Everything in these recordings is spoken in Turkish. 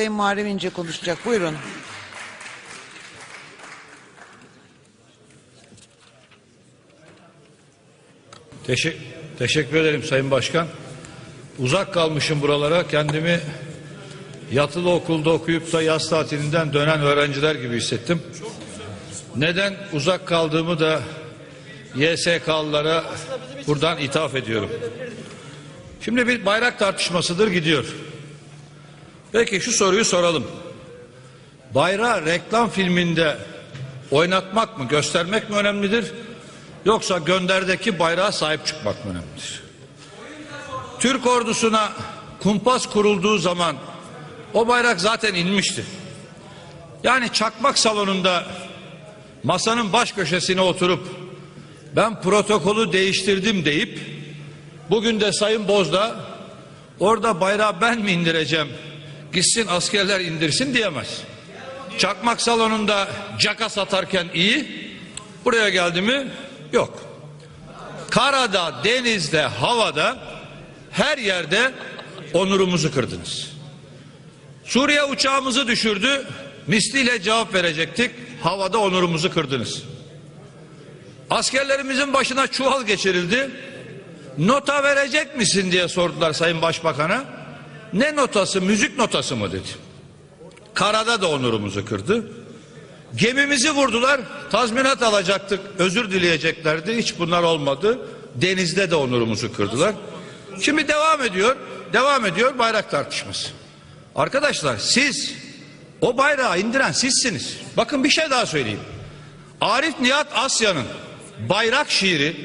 Sayın Muharrem İnce konuşacak. Buyurun. Teşe- teşekkür ederim Sayın Başkan. Uzak kalmışım buralara. Kendimi yatılı okulda okuyup da yaz tatilinden dönen öğrenciler gibi hissettim. Neden uzak kaldığımı da YSK'lılara buradan ithaf ediyorum. Şimdi bir bayrak tartışmasıdır gidiyor. Peki şu soruyu soralım. Bayrağı reklam filminde oynatmak mı, göstermek mi önemlidir? Yoksa gönderdeki bayrağa sahip çıkmak mı önemlidir? Türk ordusuna kumpas kurulduğu zaman o bayrak zaten inmişti. Yani çakmak salonunda masanın baş köşesine oturup ben protokolü değiştirdim deyip bugün de Sayın Bozda orada bayrağı ben mi indireceğim gitsin askerler indirsin diyemez. Çakmak salonunda caka satarken iyi buraya geldi mi yok. Karada, denizde, havada her yerde onurumuzu kırdınız. Suriye uçağımızı düşürdü. Misliyle cevap verecektik. Havada onurumuzu kırdınız. Askerlerimizin başına çuval geçirildi. Nota verecek misin diye sordular Sayın Başbakan'a. Ne notası? Müzik notası mı dedi. Karada da onurumuzu kırdı. Gemimizi vurdular. Tazminat alacaktık. Özür dileyeceklerdi. Hiç bunlar olmadı. Denizde de onurumuzu kırdılar. Şimdi devam ediyor. Devam ediyor bayrak tartışması. Arkadaşlar siz o bayrağı indiren sizsiniz. Bakın bir şey daha söyleyeyim. Arif Nihat Asya'nın bayrak şiiri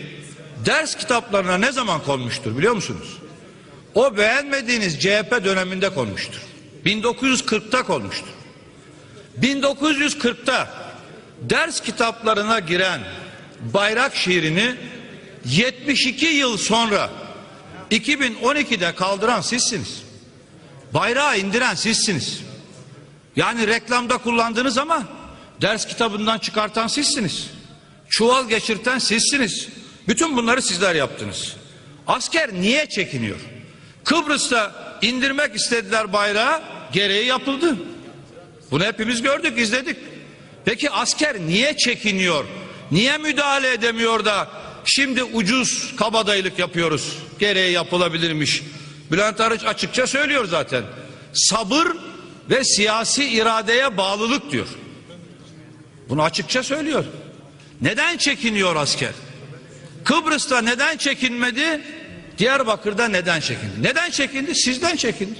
ders kitaplarına ne zaman konmuştur biliyor musunuz? O beğenmediğiniz CHP döneminde konmuştur. 1940'ta konmuştur. 1940'ta ders kitaplarına giren bayrak şiirini 72 yıl sonra 2012'de kaldıran sizsiniz. Bayrağı indiren sizsiniz. Yani reklamda kullandınız ama ders kitabından çıkartan sizsiniz. Çuval geçirten sizsiniz. Bütün bunları sizler yaptınız. Asker niye çekiniyor? Kıbrıs'ta indirmek istediler bayrağı, gereği yapıldı. Bunu hepimiz gördük, izledik. Peki asker niye çekiniyor? Niye müdahale edemiyor da şimdi ucuz kabadayılık yapıyoruz? Gereği yapılabilirmiş. Bülent Arıç açıkça söylüyor zaten. Sabır ve siyasi iradeye bağlılık diyor. Bunu açıkça söylüyor. Neden çekiniyor asker? Kıbrıs'ta neden çekinmedi? Diyarbakır'da neden çekindi? Neden çekindi? Sizden çekindi.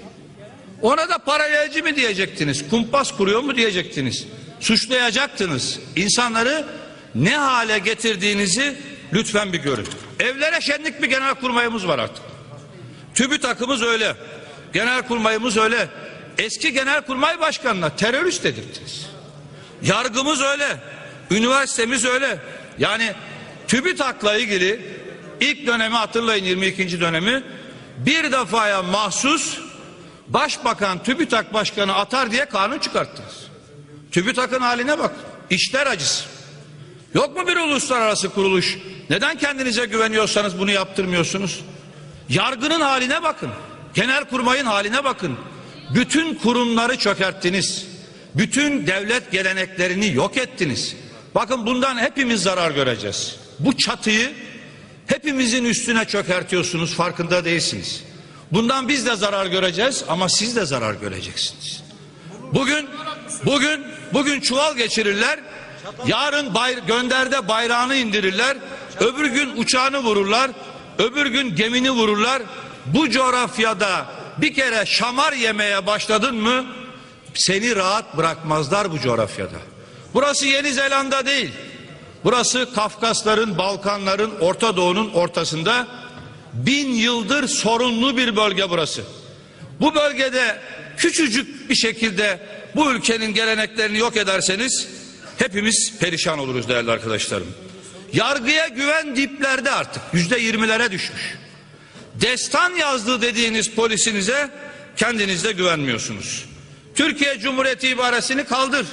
Ona da paralelci mi diyecektiniz? Kumpas kuruyor mu diyecektiniz? Suçlayacaktınız. İnsanları ne hale getirdiğinizi lütfen bir görün. Evlere şenlik bir genel kurmayımız var artık. TÜBİTAK'ımız öyle. Genel kurmayımız öyle. Eski genel kurmay başkanına terörist dedirttiniz. Yargımız öyle. Üniversitemiz öyle. Yani TÜBİTAK'la ilgili ilk dönemi hatırlayın 22. dönemi bir defaya mahsus Başbakan TÜBİTAK Başkanı atar diye kanun çıkarttınız. TÜBİTAK'ın haline bak. İşler acısı. Yok mu bir uluslararası kuruluş? Neden kendinize güveniyorsanız bunu yaptırmıyorsunuz? Yargının haline bakın. Genelkurmayın haline bakın. Bütün kurumları çökerttiniz. Bütün devlet geleneklerini yok ettiniz. Bakın bundan hepimiz zarar göreceğiz. Bu çatıyı hepimizin üstüne çökertiyorsunuz farkında değilsiniz. Bundan biz de zarar göreceğiz ama siz de zarar göreceksiniz. Bugün bugün bugün çuval geçirirler. Yarın bay, gönderde bayrağını indirirler. Öbür gün uçağını vururlar. Öbür gün gemini vururlar. Bu coğrafyada bir kere şamar yemeye başladın mı seni rahat bırakmazlar bu coğrafyada. Burası Yeni Zelanda değil. Burası Kafkasların, Balkanların, Orta Doğu'nun ortasında bin yıldır sorunlu bir bölge burası. Bu bölgede küçücük bir şekilde bu ülkenin geleneklerini yok ederseniz hepimiz perişan oluruz değerli arkadaşlarım. Yargıya güven diplerde artık yüzde yirmilere düşmüş. Destan yazdı dediğiniz polisinize kendiniz de güvenmiyorsunuz. Türkiye Cumhuriyeti ibaresini kaldır.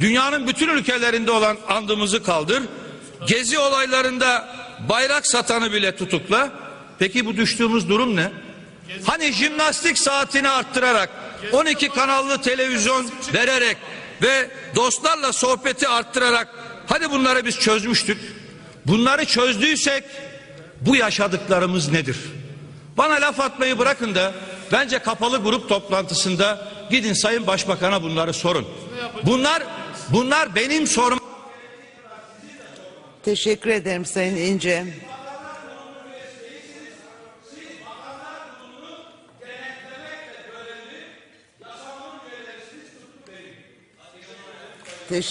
Dünyanın bütün ülkelerinde olan andımızı kaldır. Gezi olaylarında bayrak satanı bile tutukla. Peki bu düştüğümüz durum ne? Hani jimnastik saatini arttırarak 12 kanallı televizyon vererek ve dostlarla sohbeti arttırarak hadi bunları biz çözmüştük. Bunları çözdüysek bu yaşadıklarımız nedir? Bana laf atmayı bırakın da bence kapalı grup toplantısında gidin Sayın Başbakan'a bunları sorun. Bunlar bunlar benim sormam Teşekkür ederim Sayın İnce. Teşekkür